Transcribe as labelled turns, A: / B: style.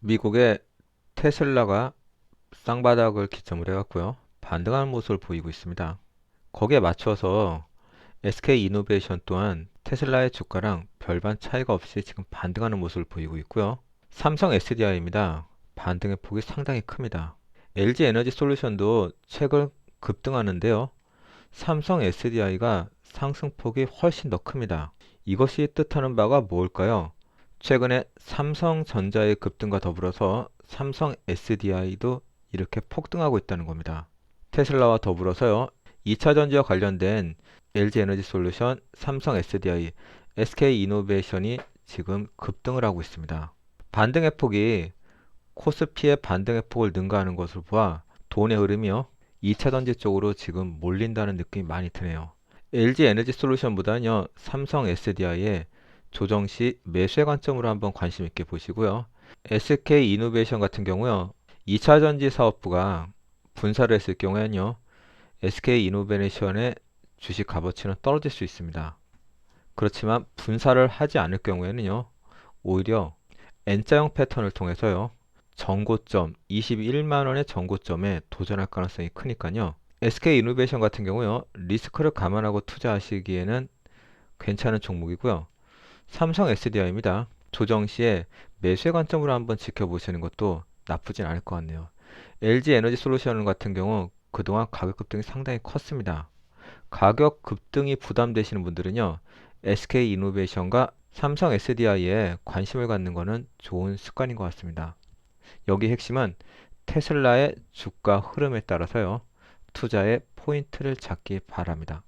A: 미국의 테슬라가 쌍바닥을 기점으로 해갖고요. 반등하는 모습을 보이고 있습니다. 거기에 맞춰서 SK 이노베이션 또한 테슬라의 주가랑 별반 차이가 없이 지금 반등하는 모습을 보이고 있고요. 삼성 SDI입니다. 반등의 폭이 상당히 큽니다. LG 에너지 솔루션도 최근 급등하는데요. 삼성 SDI가 상승폭이 훨씬 더 큽니다. 이것이 뜻하는 바가 뭘까요? 최근에 삼성전자의 급등과 더불어서 삼성 SDI도 이렇게 폭등하고 있다는 겁니다. 테슬라와 더불어서요. 2차 전지와 관련된 LG 에너지 솔루션, 삼성 SDI, SK 이노베이션이 지금 급등을 하고 있습니다. 반등의 폭이 코스피의 반등의 폭을 능가하는 것으로 보아 돈의 흐름이요. 2차 전지 쪽으로 지금 몰린다는 느낌이 많이 드네요. LG 에너지 솔루션보다는요. 삼성 SDI의 조정 시 매수의 관점으로 한번 관심 있게 보시고요. SK 이노베이션 같은 경우요. 2차 전지 사업부가 분사를 했을 경우에는요. SK 이노베이션의 주식 값어치는 떨어질 수 있습니다. 그렇지만 분사를 하지 않을 경우에는요. 오히려 N자형 패턴을 통해서요. 전고점 21만 원의 전고점에 도전할 가능성이 크니까요. SK 이노베이션 같은 경우요. 리스크를 감안하고 투자하시기에는 괜찮은 종목이고요. 삼성 SDI입니다. 조정 시에 매수의 관점으로 한번 지켜보시는 것도 나쁘진 않을 것 같네요. LG 에너지 솔루션 같은 경우 그동안 가격 급등이 상당히 컸습니다. 가격 급등이 부담되시는 분들은요. SK 이노베이션과 삼성 SDI에 관심을 갖는 것은 좋은 습관인 것 같습니다. 여기 핵심은 테슬라의 주가 흐름에 따라서요. 투자의 포인트를 잡기 바랍니다.